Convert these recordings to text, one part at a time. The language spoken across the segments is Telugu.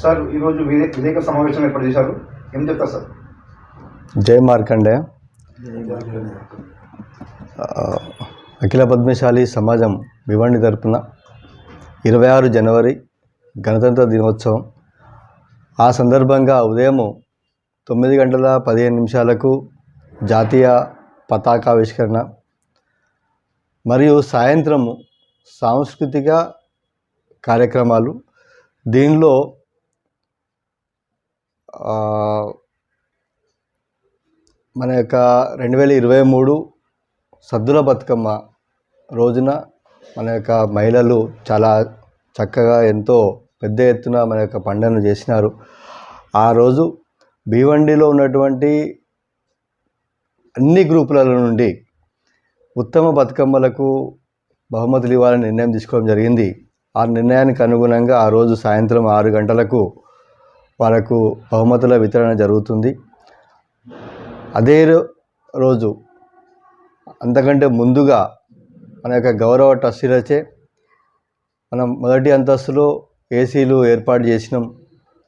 సార్ ఈరోజు విలే విలేక సమావేశం ఏర్పాటు చేశారు. ఏం చెప్తారు సార్? జై మార్కండే ఆ, అఖిల పద్మశాలి సమాజం భివండి తరపున ఇరవై ఆరు జనవరి గణతంత్ర దినోత్సవం. ఆ సందర్భంగా ఉదయం తొమ్మిది గంటల పదిహేను నిమిషాలకు జాతీయ పతాకావిష్కరణ మరియు సాయంత్రము సాంస్కృతిక కార్యక్రమాలు. దీనిలో మన యొక్క రెండు వేల ఇరవై మూడు సద్దుల బతుకమ్మ రోజున మన యొక్క మహిళలు చాలా చక్కగా ఎంతో పెద్ద ఎత్తున మన యొక్క పండుగను చేసినారు. ఆ రోజు భీవండిలో ఉన్నటువంటి అన్ని గ్రూపుల నుండి ఉత్తమ బతుకమ్మలకు బహుమతులు ఇవ్వాలని నిర్ణయం తీసుకోవడం జరిగింది. ఆ నిర్ణయానికి అనుగుణంగా ఆ రోజు సాయంత్రం ఆరు గంటలకు వాళ్ళకు బహుమతుల వితరణ జరుగుతుంది. అదే రోజు అంతకంటే ముందుగా మన యొక్క గౌరవ ట్రస్టీలచే మనం మొదటి అంతస్తులో ఏసీలు ఏర్పాటు చేసినాం.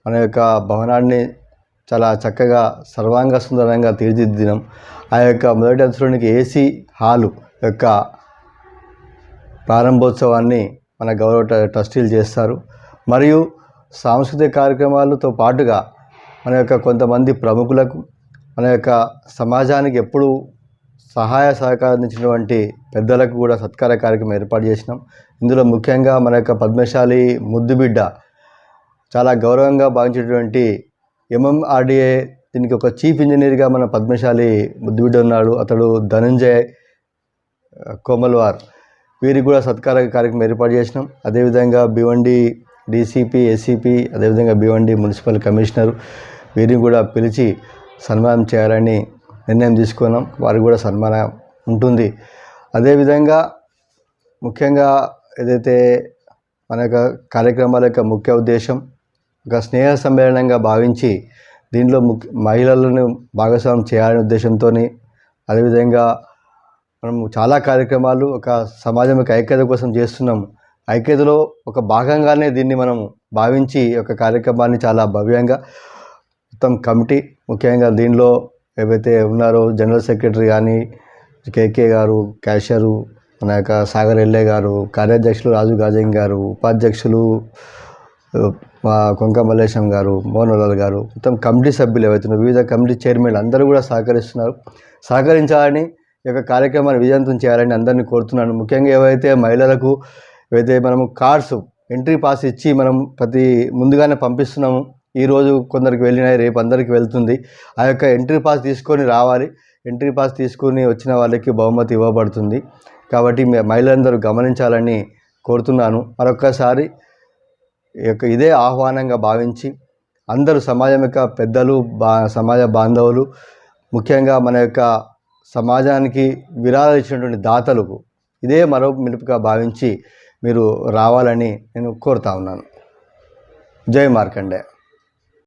మన యొక్క భవనాన్ని చాలా చక్కగా సర్వాంగ సుందరంగా తీర్చిదిద్దినాం. ఆ యొక్క మొదటి అంతస్తులోనికి ఏసీ హాలు యొక్క ప్రారంభోత్సవాన్ని మన గౌరవ ట్రస్టీలు చేస్తారు. మరియు సాంస్కృతిక కార్యక్రమాలతో పాటుగా మన యొక్క కొంతమంది ప్రముఖులకు మన యొక్క సమాజానికి ఎప్పుడు సహాయ సహకారం అందించినటువంటి పెద్దలకు కూడా సత్కార కార్యక్రమం ఏర్పాటు చేసినాం. ఇందులో ముఖ్యంగా మన యొక్క పద్మశాలి ముద్దుబిడ్డ చాలా గౌరవంగా భావించేటువంటి ఎంఎంఆర్డిఏ దీనికి ఒక చీఫ్ ఇంజనీర్గా మన పద్మశాలి ముద్దుబిడ్డ ఉన్నాడు. అతడు ధనంజయ్ కోమల్వార్ వీరికి కూడా సత్కార కార్యక్రమం ఏర్పాటు చేసినాం. అదేవిధంగా భివండి డీసీపీ ఏసీపీ అదేవిధంగా బీవండి మున్సిపల్ కమిషనర్ వీరిని కూడా పిలిచి సన్మానం చేయాలని నిర్ణయం తీసుకున్నాం. వారికి కూడా సన్మానం ఉంటుంది. అదేవిధంగా ముఖ్యంగా ఏదైతే మన యొక్క కార్యక్రమాల యొక్క ముఖ్య ఉద్దేశం ఒక స్నేహ సమ్మేళనంగా భావించి దీనిలో ముఖ్య మహిళలను భాగస్వామ్యం చేయాలనే ఉద్దేశంతో అదేవిధంగా మనం చాలా కార్యక్రమాలు ఒక సమాజం యొక్క ఐక్యత కోసం చేస్తున్నాము ఐక్యతలో ఒక భాగంగానే దీన్ని మనం భావించి ఒక యొక్క కార్యక్రమాన్ని చాలా భవ్యంగా మొత్తం కమిటీ ముఖ్యంగా దీనిలో ఏవైతే ఉన్నారో జనరల్ సెక్రటరీ కానీ కేకే గారు క్యాషియరు మన యొక్క సాగర్ ఎల్లే గారు కార్యాధ్యక్షులు రాజు గాజంగ్ గారు ఉపాధ్యక్షులు మా కొంక మల్లేశం గారు మోహన్లాల్ గారు మొత్తం కమిటీ సభ్యులు ఏవైతున్నారో వివిధ కమిటీ చైర్మన్లు అందరూ కూడా సహకరిస్తున్నారు. సహకరించాలని ఈ యొక్క కార్యక్రమాన్ని విజయవంతం చేయాలని అందరినీ కోరుతున్నాను. ముఖ్యంగా ఏవైతే మహిళలకు ఏవైతే మనము కార్డ్స్ ఎంట్రీ పాస్ ఇచ్చి మనం ప్రతి ముందుగానే పంపిస్తున్నాము ఈరోజు కొందరికి వెళ్ళినాయి రేపు అందరికి వెళ్తుంది. ఆ యొక్క ఎంట్రీ పాస్ తీసుకొని రావాలి. ఎంట్రీ పాస్ తీసుకొని వచ్చిన వాళ్ళకి బహుమతి ఇవ్వబడుతుంది. కాబట్టి మహిళలందరూ గమనించాలని కోరుతున్నాను. మరొక్కసారి ఈ యొక్క ఇదే ఆహ్వానంగా భావించి అందరూ సమాజం యొక్క పెద్దలు బా సమాజ బాంధవులు ముఖ్యంగా మన యొక్క సమాజానికి విరాళాలు ఇచ్చినటువంటి దాతలకు ఇదే మరో మిలుపుగా భావించి మీరు రావాలని నేను కోరుతా ఉన్నాను. జై మార్కండే.